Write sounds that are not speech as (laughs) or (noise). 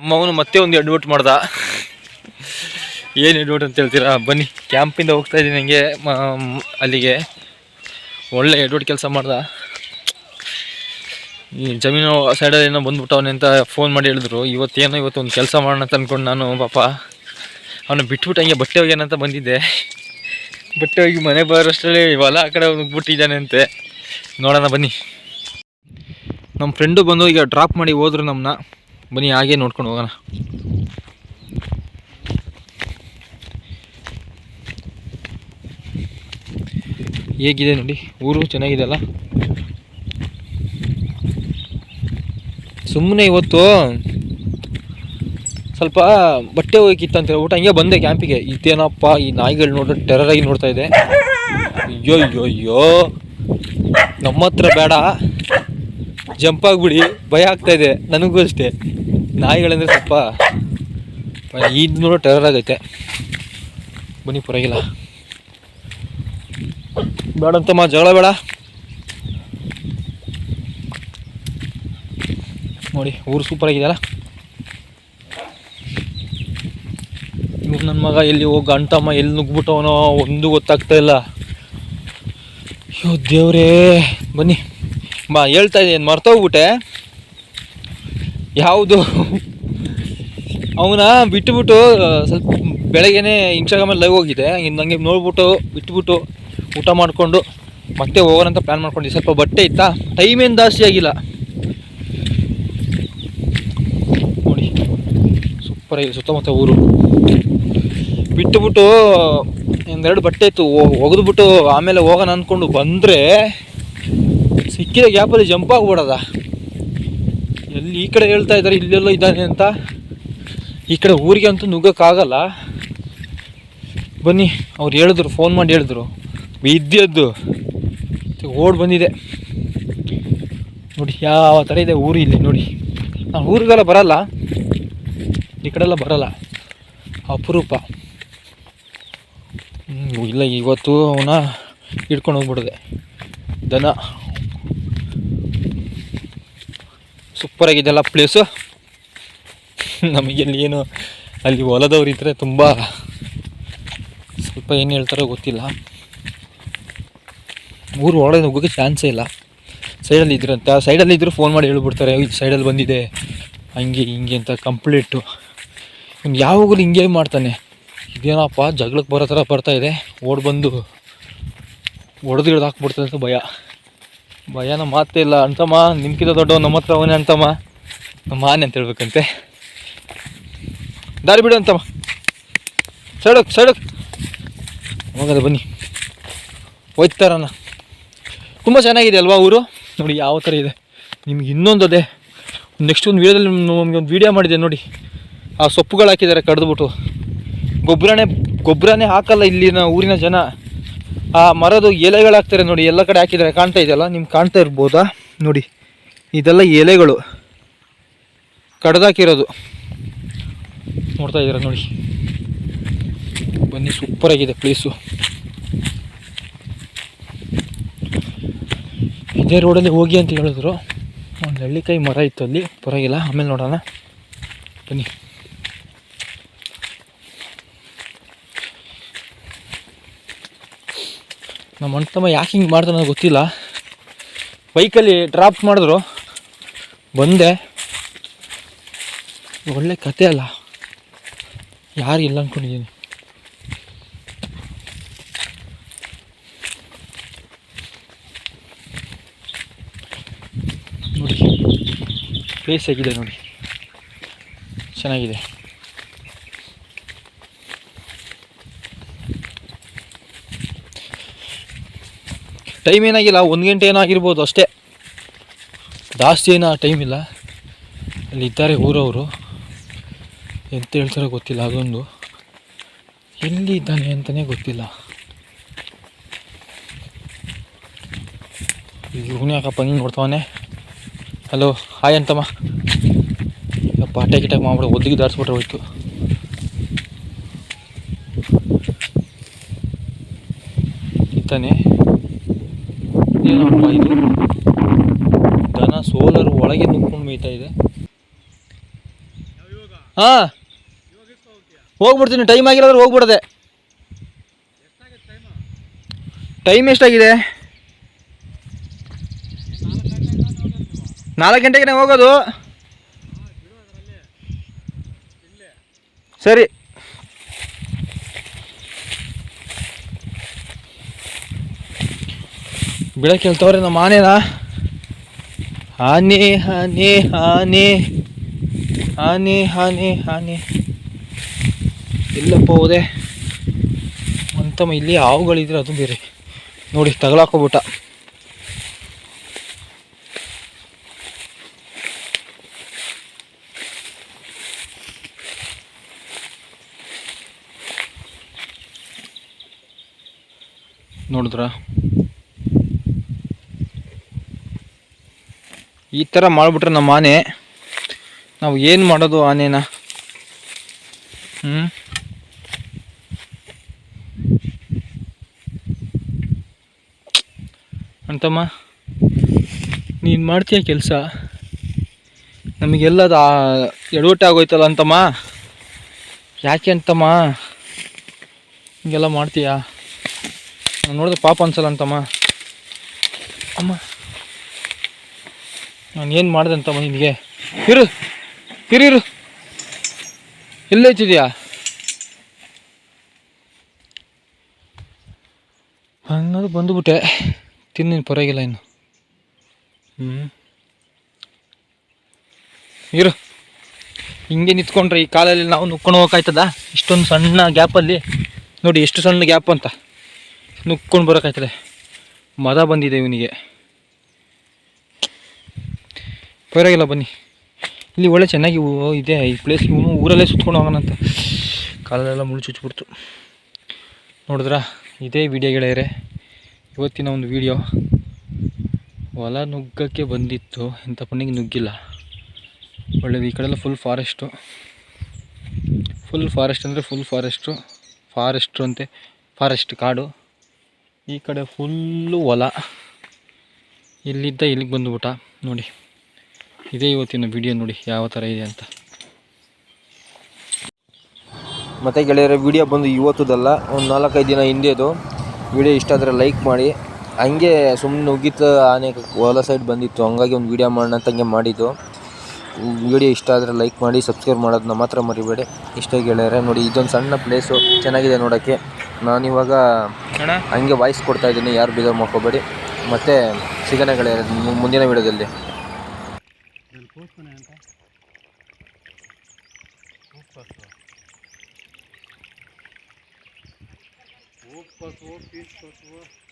ನಮ್ಮವನು ಮತ್ತೆ ಒಂದು ಎಡ್ವರ್ಟ್ ಮಾಡ್ದ. ಏನು ಎಡ್ವರ್ಟ್ ಅಂತ ಹೇಳ್ತೀರಾ? ಬನ್ನಿ ಕ್ಯಾಂಪಿಂದ ಹೋಗ್ತಾ ಇದ್ದೀನಿ ನನಗೆ ಅಲ್ಲಿಗೆ. ಒಳ್ಳೆ ಎಡ್ವರ್ಟ್ ಕೆಲಸ ಮಾಡ್ದ. ಈ ಜಮೀನು ಸೈಡಲ್ಲಿ ಏನೋ ಬಂದುಬಿಟ್ಟವನೆ ಅಂತ ಫೋನ್ ಮಾಡಿ ಹೇಳಿದ್ರು. ಇವತ್ತೇನೋ ಇವತ್ತು ಒಂದು ಕೆಲಸ ಮಾಡೋಣ ಅಂತ ಅಂದ್ಕೊಂಡು ನಾನು, ಪಾಪ. ಅವನು ಬಿಟ್ಬಿಟ್ಟು ಹಂಗೆ ಬಟ್ಟೆ ಹೋಗ್ಯಾನಂತ ಬಂದಿದ್ದೆ. ಬಟ್ಟೆ ಹೋಗಿ ಮನೆ ಬರೋಷ್ಟರಲ್ಲಿ ಹೊಲ ಆ ಕಡೆ ನುಗ್ಬಿಟ್ಟಿದ್ದಾನೆ ಅಂತೆ. ನೋಡೋಣ ಬನ್ನಿ. ನಮ್ಮ ಫ್ರೆಂಡು ಬಂದು ಈಗ ಡ್ರಾಪ್ ಮಾಡಿ ಹೋದ್ರು ನಮ್ಮನ್ನ ಬನ್ನಿ, ಹಾಗೆ ನೋಡ್ಕೊಂಡು ಹೋಗೋಣ. ಹೇಗಿದೆ ನೋಡಿ, ಊರು ಚೆನ್ನಾಗಿದೆ ಅಲ್ಲ ಸುಮ್ಮನೆ ಇವತ್ತು ಸ್ವಲ್ಪ ಬಟ್ಟೆ ಹೋಗಿತ್ತಂತ ಊಟ ಹಂಗೆ ಬಂದೆ ಕ್ಯಾಂಪಿಗೆ. ಇದೇನಪ್ಪ, ಈ ನಾಯಿಗಳು ನೋಡ್ರೆ ಟೆರರ್ ಆಗಿ ನೋಡ್ತಾ ಇದೆ. ಅಯ್ಯೋ ಅಯ್ಯೋ ಅಯ್ಯೋ ನಮ್ಮ ಹತ್ರ ಬೇಡ. ಜಂಪ್ ಆಗಿಬಿಡಿ, ಭಯ ಆಗ್ತಾ ಇದೆ, ನನಗೂ ಅಷ್ಟೇ. ನಾಯಿಗಳಂದ್ರೆ ಸ್ವಲ್ಪ ಇದು ನೋಡೋ ಟೆರರ್ ಆಗೈತೆ. ಬನ್ನಿ, ಪರವಾಗಿಲ್ಲ. ಬೇಡ ಅಂತಮ್ಮ, ಜಗಳ ಬೇಡ. ನೋಡಿ, ಊರು ಸೂಪರ್ ಆಗಿದೆಯಲ್ಲ? ಇವ್ರು ನನ್ನ ಮಗ ಎಲ್ಲಿ ಹೋಗ ಅಂಟಮ್ಮ ಎಲ್ಲಿ ನುಗ್ಬಿಟ್ಟವನೋ ಒಂದು ಗೊತ್ತಾಗ್ತಾ ಇಲ್ಲ. ಅಯ್ಯೋ ದೇವ್ರೇ. ಬನ್ನಿ, ಬಾ, ಹೇಳ್ತಾ ಇದ್ದೀನಿ ಮರ್ತೋಗ್ಬಿಟ್ಟೆ. ಯಾವುದು? ಅವನ ಬಿಟ್ಟುಬಿಟ್ಟು ಸ್ವಲ್ಪ ಬೆಳಗ್ಗೆನೆ ಇನ್ಸ್ಟಾಗ್ರಾಮಲ್ಲಿ ಲೈವ್ ಹೋಗಿದೆ. ಇನ್ನು ನನಗೆ ನೋಡ್ಬಿಟ್ಟು ಬಿಟ್ಟುಬಿಟ್ಟು ಊಟ ಮಾಡಿಕೊಂಡು ಮತ್ತೆ ಹೋಗೋಣ ಅಂತ ಪ್ಲ್ಯಾನ್ ಮಾಡ್ಕೊಂಡಿದ್ದೆ. ಸ್ವಲ್ಪ ಬಟ್ಟೆ ಇತ್ತಾ? ಟೈಮ್ ಏನು ಜಾಸ್ತಿ ಆಗಿಲ್ಲ. ನೋಡಿ ಸೂಪರ್ ಆಗಿದೆ ಸುತ್ತಮುತ್ತ ಊರು. ಬಿಟ್ಟುಬಿಟ್ಟು ಒಂದೆರಡು ಬಟ್ಟೆ ಇತ್ತು. ಒಗೆದ್ಬಿಟ್ಟು ಆಮೇಲೆ ಹೋಗೋಣ ಅಂದ್ಕೊಂಡು ಬಂದರೆ ಸಿಕ್ಕಿದ ಗ್ಯಾಪಲ್ಲಿ ಜಂಪ್ ಆಗ್ಬಿಡದ? ಎಲ್ಲಿ ಈ ಕಡೆ ಹೇಳ್ತಾ ಇದ್ದಾರೆ, ಇಲ್ಲೆಲ್ಲೋ ಇದ್ದಾನೆ ಅಂತ. ಈ ಕಡೆ ಊರಿಗೆ ಅಂತೂ ನುಗ್ಗಕ್ಕಾಗಲ್ಲ. ಬನ್ನಿ, ಅವ್ರು ಹೇಳಿದ್ರು ಫೋನ್ ಮಾಡಿ ಹೇಳಿದ್ರು. ಇದ್ದದ್ದು ಓಡ್ ಬಂದಿದೆ. ನೋಡಿ, ಯಾವ ಥರ ಇದೆ ಊರು ಇಲ್ಲಿ, ನೋಡಿ. ನಾನು ಊರಿಗೆಲ್ಲ ಬರಲ್ಲ. ಈ ಕಡೆಲ್ಲ ಬರಲ್ಲ. ಅಪರೂಪ. ಇಲ್ಲ, ಇವತ್ತು ಅವನ ಹಿಡ್ಕೊಂಡು ಹೋಗ್ಬಿಡಿದೆ. ದನ. ಸೂಪರ್ ಆಗಿದೆಲ್ಲ ಪ್ಲೇಸು (laughs) ನಮಗೆಲ್ಲಿ ಏನು, ಅಲ್ಲಿ ಹೊಲದವ್ರು ಇದ್ದರೆ ತುಂಬ ಸ್ವಲ್ಪ ಏನು ಹೇಳ್ತಾರೋ ಗೊತ್ತಿಲ್ಲ. ಊರು ಒಳಗೆ ಹೋಗೋಕ್ಕೆ ಚಾನ್ಸೇ ಇಲ್ಲ. ಸೈಡಲ್ಲಿ ಇದ್ರಂತ ಸೈಡಲ್ಲಿ ಇದ್ದರೂ ಫೋನ್ ಮಾಡಿ ಹೇಳ್ಬಿಡ್ತಾರೆ, ಇದು ಸೈಡಲ್ಲಿ ಬಂದಿದೆ, ಹಂಗೆ ಹಿಂಗೆ ಅಂತ ಕಂಪ್ಲೀಟು ಇವ್ನು ಯಾವಾಗಲೂ ಹಿಂಗೆ ಮಾಡ್ತಾನೆ. ಇದೇನಪ್ಪ, ಜಗಳಕ್ಕೆ ಬರೋ ಥರ ಬರ್ತಾಯಿದೆ ಇದೆ, ಓಡ್ ಬಂದು ಹೊಡೆದು ಹಿಡ್ದು ಹಾಕ್ಬಿಡ್ತದೆ ಅಂತ ಭಯ. ಭಯನ ಮಾತೇ ಇಲ್ಲ ಅಂತಮ್ಮ ನಿಮ್ಗಿಂತ ದೊಡ್ಡವ ನಮ್ಮ ಹತ್ರ ಅವನೇ ಅಂತಮ್ಮ. ನಮ್ಮ ಆನೆ ಅಂತ ಹೇಳ್ಬೇಕಂತೆ. ದಾರಿ ಬಿಡು ಅಂತಮ್ಮ. ಸಡಕ್ ಸಡಕ್ ಹೋಗದೆ ಬನ್ನಿ. ಹೋಯ್ತಾರಣ್ಣ ತುಂಬ ಚೆನ್ನಾಗಿದೆ ಅಲ್ವಾ ಊರು? ನೋಡಿ ಯಾವ ಥರ ಇದೆ. ನಿಮ್ಗೆ ಇನ್ನೊಂದು ಅದೇ. ನೆಕ್ಸ್ಟ್ ಒಂದು ವೀಡಿಯೋದಲ್ಲಿ ನಮಗೆ ಒಂದು ವೀಡಿಯೋ ಮಾಡಿದೆ ನೋಡಿ. ಆ ಸೊಪ್ಪುಗಳು ಹಾಕಿದ್ದಾರೆ ಕಡ್ದುಬಿಟ್ಟು. ಗೊಬ್ಬರನೇ ಗೊಬ್ಬರನೇ ಹಾಕಲ್ಲ ಇಲ್ಲಿನ ಊರಿನ ಜನ. ಆ ಮರದ ಎಲೆಗಳು ಹಾಕ್ತಾರೆ ನೋಡಿ, ಎಲ್ಲ ಕಡೆ ಹಾಕಿದ್ದಾರೆ ಕಾಣ್ತಾ ಇದೆಯಲ್ಲ, ನಿಮ್ಗೆ ಕಾಣ್ತಾ ಇರ್ಬೋದಾ? ನೋಡಿ, ಇದೆಲ್ಲ ಎಲೆಗಳು. ಕಡ್ದಾಕಿರೋದು ನೋಡ್ತಾ ಇದ್ದೀರ ನೋಡಿ? ಬನ್ನಿ ಸೂಪರ್ ಆಗಿದೆ ಪ್ಲೇಸು ಇದೇ ರೋಡಲ್ಲಿ ಹೋಗಿ ಅಂತ ಹೇಳಿದ್ರು. ಒಂದು ಹಳ್ಳಿಕಾಯಿ ಮರ ಇತ್ತು ಅಲ್ಲಿ. ಪರವಾಗಿಲ್ಲ, ಆಮೇಲೆ ನೋಡೋಣ. ಬನ್ನಿ. ನಮ್ಮ ಅಣ್ತಮ್ಮ ಯಾಕೆ ಹಿಂಗೆ ಮಾಡ್ತಾನೋ ಗೊತ್ತಿಲ್ಲ. ಬೈಕಲ್ಲಿ ಡ್ರಾಪ್ ಮಾಡಿದ್ರು. ಬಂದೆ. ಒಳ್ಳೆ ಕತೆ ಅಲ್ಲ. ಯಾರು ಇಲ್ಲ ಅಂದ್ಕೊಂಡಿದ್ದೀನಿ ನೋಡಿ. ಪ್ಲೇಸ್ ಹೇಗಿದೆ ನೋಡಿ. ಚೆನ್ನಾಗಿದೆ. ಟೈಮ್ ಏನಾಗಿಲ್ಲ, ಒಂದು ಗಂಟೆ ಏನೋ ಆಗಿರ್ಬೋದು ಅಷ್ಟೇ. ಜಾಸ್ತಿ ಏನೋ ಟೈಮ್ ಇಲ್ಲ. ಅಲ್ಲಿ ಇದ್ದಾರೆ ಊರವರು. ಎಂತ ಹೇಳ್ತಾರೋ ಗೊತ್ತಿಲ್ಲ, ಅದೊಂದು. ಎಲ್ಲಿ ಇದ್ದಾನೆ ಅಂತಲೇ ಗೊತ್ತಿಲ್ಲ. ಇವನು ಯಾಕಪ್ಪ ನೀನು ನೋಡ್ತಾವನೆ? Hello hi ಅಂತಮ್ಮ. ಪಾಟೆ ಗಿಟಾಕ್ ಮಾಡ್ಬಿಡ ಒದ್ದಿಗೆ ದಾರಿಸ್ಬಿಟ್ರೆ ಹೋಯ್ತು. ಇದ್ದಾನೆ. ಏನಪ್ಪ ಇದು ದನ ಸೋಲರ್ ಒಳಗೆ ನುಗ್ಕೊಂಡು ಮೇಯ್ತಾ ಇದೆ. ಹಾಂ. ಹೋಗ್ಬಿಡ್ತೀನಿ, ಟೈಮ್ ಆಗಿರೋದ್ರೆ ಹೋಗ್ಬಿಡದೆ. ಟೈಮ್ ಎಷ್ಟಾಗಿದೆ? ನಾಲ್ಕು ಗಂಟೆಗೆ ಹೋಗೋದು? ಸರಿ. ಬೆಳಗ್ಗೆ ಹೇಳ್ತವ್ರೆ ನಮ್ಮ ಆನೆನಾ. ಆನೆ ಆನೆ ಆನೆ. ಆನೆ ಹಾನಿ ಹಾನಿ ಎಲ್ಲಪ್ಪ ಹೋದೆ ಅಂತಮ್ಮ ಇಲ್ಲಿ ಹಾವುಗಳಿದ್ರೆ ಅದು ಬೇರೆ. ನೋಡಿ, ತಗಲಾಕೋಬಿಟ್ಟ. ನೋಡಿದ್ರ? ಈ ಥರ ಮಾಡಿಬಿಟ್ರೆ ನಮ್ಮ ಆನೆ, ನಾವು ಏನು ಮಾಡೋದು ಆನೆನ? ಹ್ಞೂ ಅಂತಮ್ಮ, ನೀನು ಮಾಡ್ತೀಯ ಕೆಲಸ? ನಮಗೆಲ್ಲ ಎಡವಟ್ಟೆ ಆಗೋಯ್ತಲ್ಲ ಅಂತಮ್ಮ? ಯಾಕೆ ಅಂತಮ್ಮ? ಹಿಂಗೆಲ್ಲ ಮಾಡ್ತೀಯಾ? ನೋಡಿದ್ರೆ ಪಾಪ ಅನ್ಸಲ್ಲ ಅಂತಮ್ಮ. ಅಮ್ಮ ನಾನು ಏನು ಮಾಡಿದೆ ಅಂತ ನಿನಗೆ? ಇರು ಇರಿರು ಇರು. ಎಲ್ಲೈತಿದ್ಯಾ ಅನ್ನೋದು ಬಂದುಬಿಟ್ಟೆ. ತಿನ್ನಿನ ಪರವಾಗಿಲ್ಲ ಇನ್ನು. ಹ್ಞೂ ಇರು. ಹಿಂಗೆ ನಿಂತ್ಕೊಂಡ್ರೆ ಈ ಕಾಲಲ್ಲಿ ನಾವು ನುಕ್ಕೊಂಡು ಹೋಗೋಕ್ಕಾಯ್ತದ ಇಷ್ಟೊಂದು ಸಣ್ಣ ಗ್ಯಾಪಲ್ಲಿ. ನೋಡಿ, ಎಷ್ಟು ಸಣ್ಣ ಗ್ಯಾಪ್ ಅಂತ. ನುಕ್ಕೊಂಡು ಬರೋಕ್ಕಾಯ್ತದೆ ಮದ ಬಂದಿದೆ ಇವನಿಗೆ. ಪರವಾಗಿಲ್ಲ ಬನ್ನಿ. ಇಲ್ಲಿ ಒಳ್ಳೆ ಚೆನ್ನಾಗಿ ಇದೆ, ಈ ಪ್ಲೇಸ್ ಇವನು ಊರಲ್ಲೇ ಸುತ್ಕೊಂಡು ಹೋಗೋಣಂತ ಕಾಲಲ್ಲೆಲ್ಲ ಮುಳ್ಳು ಚುಚ್ಚಿಬಿಡ್ತು. ನೋಡಿದ್ರಾ? ಇದೇ ವಿಡಿಯೋ ಗೆಳೆಯರೆ, ಇವತ್ತಿನ ಒಂದು ವಿಡಿಯೋ ಹೊಲ ನುಗ್ಗಕ್ಕೆ ಬಂದಿತ್ತು ಇಂಥ ಪಣ್ಣಿಗೆ ನುಗ್ಗಿಲ್ಲ. ಒಳ್ಳೇದು ಈ ಕಡೆಲ್ಲ ಫುಲ್ ಫಾರೆಸ್ಟು ಫುಲ್ ಫಾರೆಸ್ಟ್ ಅಂದರೆ ಫುಲ್ ಫಾರೆಸ್ಟು ಫಾರೆಸ್ಟು ಅಂತೆ. ಫಾರೆಸ್ಟ್ ಕಾಡು. ಈ ಕಡೆ ಫುಲ್ಲು ಹೊಲ. ಇಲ್ಲಿದ್ದ ಇಲ್ಲಿಗೆ ಬಂದುಬಿಟ್ಟ, ನೋಡಿ. ಇದೇ ಇವತ್ತಿನ ವಿಡಿಯೋ ನೋಡಿ ಯಾವ ಥರ ಇದೆ ಅಂತ. ಮತ್ತು ಗೆಳೆಯರ ವಿಡಿಯೋ ಬಂದು ಇವತ್ತದಲ್ಲ ಒಂದು ನಾಲ್ಕೈದು ದಿನ ಹಿಂದೆದು. ವಿಡಿಯೋ ಇಷ್ಟ ಆದರೆ ಲೈಕ್ ಮಾಡಿ. ಹಂಗೆ ಸುಮ್ಮನೆ ನುಗ್ಗಿತ್ತು ಆನೆ ಹೊಲ ಸೈಡ್ ಬಂದಿತ್ತು. ಹಂಗಾಗಿ ಒಂದು ವಿಡಿಯೋ ಮಾಡೋಣ ಅಂತ ಹಂಗೆ ಮಾಡಿದ್ದು. ವಿಡಿಯೋ ಇಷ್ಟ ಆದರೆ ಲೈಕ್ ಮಾಡಿ ಸಬ್ಸ್ಕ್ರೈಬ್ ಮಾಡೋದನ್ನ ಮಾತ್ರ ಮರಿಬೇಡಿ. ಇಷ್ಟ ಗೆಳೆಯರೆ ನೋಡಿ ಇದೊಂದು ಸಣ್ಣ ಪ್ಲೇಸು ಚೆನ್ನಾಗಿದೆ ನೋಡೋಕ್ಕೆ. ನಾನಿವಾಗ ಅಣ್ಣ. ಹಂಗೆ ವಾಯ್ಸ್ ಕೊಡ್ತಾ ಇದ್ದೀನಿ. ಯಾರು ಬೇಜಾರು ಮಾಡ್ಕೋಬೇಡಿ. ಮತ್ತು ಸಿಗೋಣ ಗೆಳೆಯರೆ ಮುಂದಿನ ವಿಡಿಯೋದಲ್ಲಿ пошла. Вот пошло, печь пошла.